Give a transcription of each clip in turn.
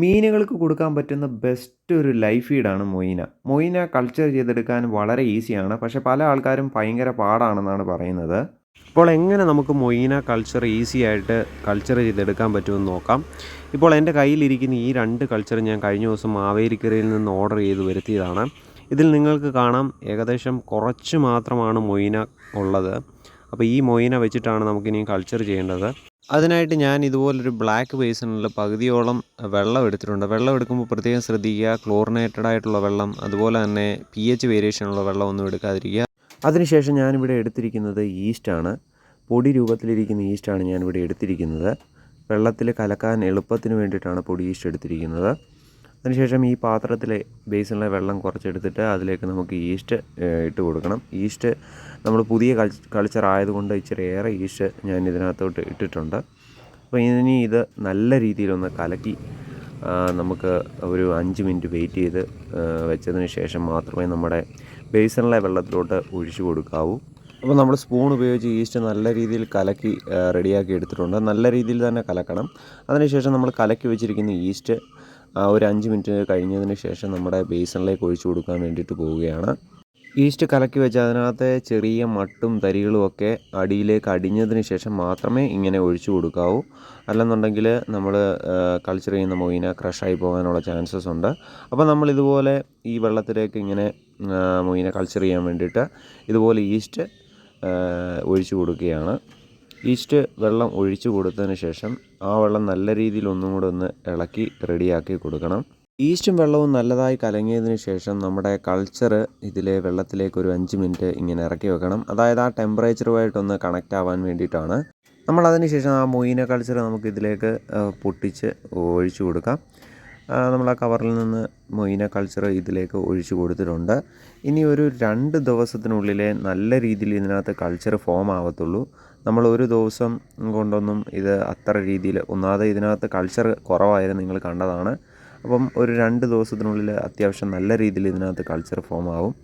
മീനുകൾക്ക് കൊടുക്കാൻ പറ്റുന്ന ബെസ്റ്റ് ഒരു ലൈഫ് ഫീഡാണ് മൊയിന. മൊയിന കൾച്ചർ ചെയ്തെടുക്കാൻ വളരെ ഈസിയാണ് പക്ഷെ പല ആൾക്കാരും ഭയങ്കര പാടാണെന്നാണ് പറയുന്നത്. ഇപ്പോൾ എങ്ങനെ നമുക്ക് മൊയിന കൾച്ചർ ഈസി ആയിട്ട് കൾച്ചർ ചെയ്തെടുക്കാൻ പറ്റുമെന്ന് നോക്കാം. ഇപ്പോൾ എന്റെ കയ്യിലിരിക്കുന്ന ഈ രണ്ട് കൾച്ചർ ഞാൻ കഴിഞ്ഞ ദിവസം മാവേലിക്കരയിൽ നിന്ന് ഓർഡർ ചെയ്ത് വരുത്തിയതാണ്. ഇതിൽ നിങ്ങൾക്ക് കാണാം ഏകദേശം കുറച്ച് മാത്രമാണ് മൊയിന ഉള്ളത്. അപ്പോൾ ഈ മൊയിന വെച്ചിട്ടാണ് നമുക്കിനി കൾച്ചർ ചെയ്യേണ്ടത്. അതിനായിട്ട് ഞാൻ ഇതുപോലൊരു ബ്ലാക്ക് ബേസിനുള്ള പകുതിയോളം വെള്ളം എടുത്തിട്ടുണ്ട്. വെള്ളം എടുക്കുമ്പോൾ പ്രത്യേകം ശ്രദ്ധിക്കുക. ക്ലോറിനേറ്റഡ് ആയിട്ടുള്ള വെള്ളം അതുപോലെ തന്നെ പി എച്ച് വേരിയേഷനുള്ള വെള്ളം ഒന്നും എടുക്കാതിരിക്കുക. അതിനുശേഷം ഞാനിവിടെ എടുത്തിരിക്കുന്നത് ഈസ്റ്റാണ് പൊടി രൂപത്തിലിരിക്കുന്ന ഈസ്റ്റാണ് ഞാനിവിടെ എടുത്തിരിക്കുന്നത്. വെള്ളത്തിൽ കലക്കാൻ എളുപ്പത്തിന് വേണ്ടിയിട്ടാണ് പൊടി ഈസ്റ്റ് എടുത്തിരിക്കുന്നത്. അതിനുശേഷം ഈ പാത്രത്തിലെ ബേസിനിലെ വെള്ളം കുറച്ചെടുത്തിട്ട് അതിലേക്ക് നമുക്ക് ഈസ്റ്റ് ഇട്ട് കൊടുക്കണം. ഈസ്റ്റ് നമ്മൾ പുതിയ കൾച്ചർ ആയതുകൊണ്ട് ഇച്ചിരി ഏറെ ഈസ്റ്റ് ഞാൻ ഇതിനകത്തോട്ട് ഇട്ടിട്ടുണ്ട്. അപ്പോൾ ഇനി ഇത് നല്ല രീതിയിലൊന്ന് കലക്കി നമുക്ക് ഒരു അഞ്ച് മിനിറ്റ് വെയിറ്റ് ചെയ്ത് വെച്ചതിന് ശേഷം മാത്രമേ നമ്മുടെ ബേസിനിലെ വെള്ളത്തിലോട്ട് ഒഴിച്ചു കൊടുക്കാവൂ. അപ്പോൾ നമ്മൾ സ്പൂൺ ഉപയോഗിച്ച് ഈസ്റ്റ് നല്ല രീതിയിൽ കലക്കി റെഡിയാക്കി എടുത്തിട്ടുണ്ട്. നല്ല രീതിയിൽ തന്നെ കലക്കണം. അതിനുശേഷം നമ്മൾ കലക്കി വെച്ചിരിക്കുന്ന ഈസ്റ്റ് ആ, ഒരു അഞ്ച് മിനിറ്റ് കഴിഞ്ഞതിന് ശേഷം നമ്മുടെ ബേസണിലേക്ക് ഒഴിച്ചു കൊടുക്കാൻ വേണ്ടിയിട്ട് പോവുകയാണ്. ഈസ്റ്റ് കലക്കി വെച്ച് അതിനകത്തെ ചെറിയ മട്ടും തരികളും ഒക്കെ അടിയിലേക്ക് അടിഞ്ഞതിന് ശേഷം മാത്രമേ ഇങ്ങനെ ഒഴിച്ചു കൊടുക്കാവൂ. അല്ലെന്നുണ്ടെങ്കിൽ നമ്മൾ കൾച്ചർ ചെയ്യുന്ന മൊയിന ക്രഷായി പോകാനുള്ള ചാൻസസ് ഉണ്ട്. അപ്പോൾ നമ്മൾ ഇതുപോലെ ഈ വെള്ളത്തിലേക്ക് ഇങ്ങനെ മൊയിന കൾച്ചർ ചെയ്യാൻ വേണ്ടിയിട്ട് ഇതുപോലെ ഈസ്റ്റ് ഒഴിച്ചു കൊടുക്കുകയാണ്. ഈസ്റ്റ് വെള്ളം ഒഴിച്ചു കൊടുത്തതിന് ശേഷം ആ വെള്ളം നല്ല രീതിയിൽ ഒന്നും കൂടെ ഒന്ന് ഇളക്കി റെഡിയാക്കി കൊടുക്കണം. ഈസ്റ്റും വെള്ളവും നല്ലതായി കലങ്ങിയതിന് ശേഷം നമ്മുടെ കൾച്ചർ ഇതിലെ വെള്ളത്തിലേക്ക് ഒരു അഞ്ച് മിനിറ്റ് ഇങ്ങനെ ഇറക്കി വെക്കണം. അതായത് ആ ടെമ്പറേച്ചറുമായിട്ടൊന്ന് കണക്റ്റ് ആവാൻ വേണ്ടിയിട്ടാണ്. നമ്മൾ അതിന് ശേഷം ആ മൊയിന കൾച്ചർ നമുക്ക് ഇതിലേക്ക് പൊട്ടിച്ച് ഒഴിച്ചു കൊടുക്കാം. നമ്മൾ ആ കവറിൽ നിന്ന് മൊയിന കൾച്ചർ ഇതിലേക്ക് ഒഴിച്ചു കൊടുത്തിട്ടുണ്ട്. ഇനി ഒരു രണ്ട് ദിവസത്തിനുള്ളിലെ നല്ല രീതിയിൽ ഇതിനകത്ത് കൾച്ചർ ഫോം ആവത്തുള്ളൂ. നമ്മൾ ഒരു ദിവസം കൊണ്ടൊന്നും ഇത് അത്ര രീതിയിൽ ഒന്നാമത് ഇതിനകത്ത് കൾച്ചർ കുറവായിരുന്നു നിങ്ങൾ കണ്ടതാണ്. അപ്പം ഒരു രണ്ട് ദിവസത്തിനുള്ളിൽ അത്യാവശ്യം നല്ല രീതിയിൽ ഇതിനകത്ത് കൾച്ചർ ഫോം ആവും.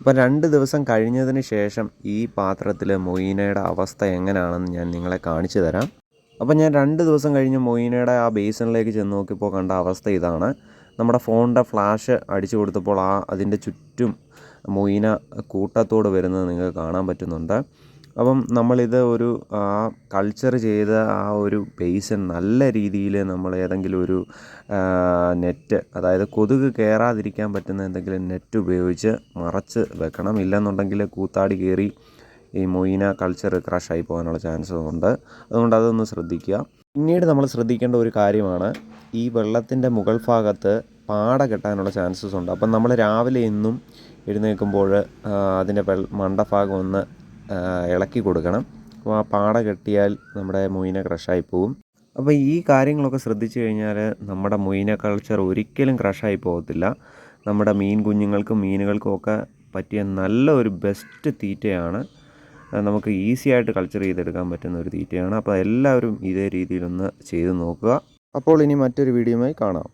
അപ്പം രണ്ട് ദിവസം കഴിഞ്ഞതിന് ശേഷം ഈ പാത്രത്തിൽ മൊയ്നയുടെ അവസ്ഥ എങ്ങനെയാണെന്ന് ഞാൻ നിങ്ങളെ കാണിച്ചു തരാം. അപ്പം ഞാൻ രണ്ട് ദിവസം കഴിഞ്ഞ് മൊയ്നയുടെ ആ ബേസിനിലേക്ക് ചെന്ന് നോക്കിയപ്പോൾ കണ്ട അവസ്ഥ ഇതാണ്. നമ്മുടെ ഫോണിന്റെ ഫ്ലാഷ് അടിച്ചു കൊടുത്തപ്പോൾ ആ അതിന്റെ ചുറ്റും മൊയ്ന കൂട്ടത്തോട് വരുന്നത് നിങ്ങൾക്ക് കാണാൻ പറ്റുന്നുണ്ട്. അപ്പം നമ്മളിത് ഒരു ആ കൾച്ചർ ചെയ്ത ആ ഒരു ബേസൻ നല്ല രീതിയിൽ നമ്മൾ ഏതെങ്കിലും ഒരു നെറ്റ് അതായത് കൊതുക് കയറാതിരിക്കാൻ പറ്റുന്ന എന്തെങ്കിലും നെറ്റ് ഉപയോഗിച്ച് മറച്ച് വെക്കണം. ഇല്ലെന്നുണ്ടെങ്കിൽ കൂത്താടി കയറി ഈ മൊയിന കൾച്ചർ ക്രഷായി പോകാനുള്ള ചാൻസ് ഉണ്ട്. അതുകൊണ്ട് അതൊന്ന് ശ്രദ്ധിക്കുക. പിന്നീട് നമ്മൾ ശ്രദ്ധിക്കേണ്ട ഒരു കാര്യമാണ് ഈ വെള്ളത്തിന്റെ മുകൾ ഭാഗത്ത് പാട കെട്ടാനുള്ള ചാൻസസ് ഉണ്ട്. അപ്പം നമ്മൾ രാവിലെ എന്നും എഴുന്നേൽക്കുമ്പോൾ അതിന്റെ മണ്ടഭാഗം ഒന്ന് ഇളക്കി കൊടുക്കണം. അപ്പോൾ ആ പാട കെട്ടിയാൽ നമ്മുടെ മുയിനെ ക്രഷായി പോകും അപ്പോൾ ഈ കാര്യങ്ങളൊക്കെ ശ്രദ്ധിച്ചു കഴിഞ്ഞാൽ നമ്മുടെ മുയിനെ കൾച്ചർ ഒരിക്കലും ക്രഷായി പോകത്തില്ല. നമ്മുടെ മീൻ കുഞ്ഞുങ്ങൾക്കും മീനുകൾക്കും ഒക്കെ പറ്റിയ നല്ല ഒരു ബെസ്റ്റ് തീറ്റയാണ് നമുക്ക് ഈസി ആയിട്ട് കൾച്ചർ ചെയ്തെടുക്കാൻ പറ്റുന്ന ഒരു തീറ്റയാണ്. അപ്പോൾ എല്ലാവരും ഇതേ രീതിയിലൊന്ന് ചെയ്ത് നോക്കുക. അപ്പോൾ ഇനി മറ്റൊരു വീഡിയോയുമായി കാണാം.